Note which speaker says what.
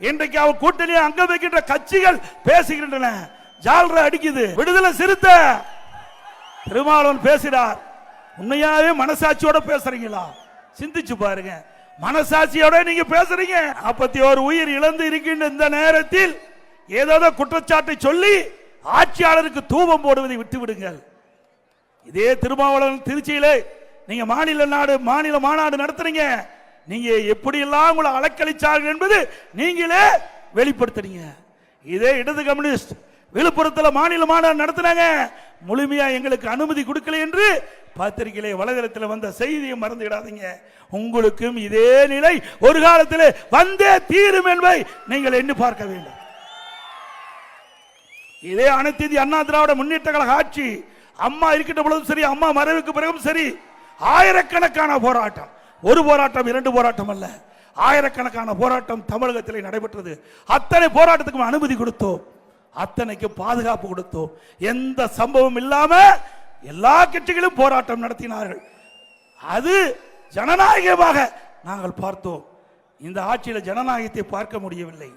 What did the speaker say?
Speaker 1: இன்றைக்கு அவ கூட்டணியை அங்க வைக்கின்ற கட்சிகள் பேசுகின்றன. ஜால்ரா அடிக்குது. விடுதலை சிறுத்த. திருமாவளவன் பேசுகிறார் உண்மையாவே மனசாட்சியோட பேசுறீங்களா? சிந்திச்சு பாருங்க. மனசாட்சியோட நீங்க பேசுறீங்க. நாற்பத்தி ஒரு உயிர் இழந்து இருக்கின்ற இந்த நேரத்தில் ஏதாவது குற்றச்சாட்டை சொல்லி ஆட்சியாளருக்கு தூபம் போடுவதை விட்டு விடுங்கள் இதே திருமாவளவன் திருச்சியிலே நீங்க மாநில நாடு மாநில மாநாடு நடத்துறீங்க. நீங்க எப்படியெல்லாம் உங்களை அலக்களிச்சார்கள் என்பது நீங்களே வெளிப்படுத்துறீங்க. இதே இடது கம்யூனிஸ்ட் விழுப்புரத்தில் மாநில மாநாடு நடத்தினாங்க. முழுமையா எங்களுக்கு அனுமதி கொடுக்கல என்று பத்திரிகையிலே வலைதளத்தில் வந்த செய்தியை மறந்துவிடாதீங்க. உங்களுக்கும் இதே நிலை ஒரு காலத்தில் வந்தே தீரும் என்பதை நீங்கள் எண்ணி பார்க்க வேண்டும். இதே அனைத்து அண்ணா திராவிட முன்னேற்ற கழக ஆட்சி அம்மா இருக்கின்ற பொழுதும் சரி அம்மா மறைவுக்கு பிறகும் சரி ஆயிரக்கணக்கான போராட்டம். ஒரு போராட்டம் இரண்டு போராட்டம் அல்ல. ஆயிரக்கணக்கான போராட்டம் தமிழகத்தில் நடைபெற்றது. அத்தனை போராட்டத்துக்கும் அனுமதி கொடுத்தோம். அத்தனைக்கு பாதுகாப்பு கொடுத்தோம். எந்த சம்பவம் இல்லாம எல்லா கட்சிகளும் போராட்டம் நடத்தினார்கள். அது ஜனநாயகமாக நாங்கள் பார்த்தோம். இந்த ஆட்சியில் ஜனநாயகத்தை பார்க்க முடியவில்லை.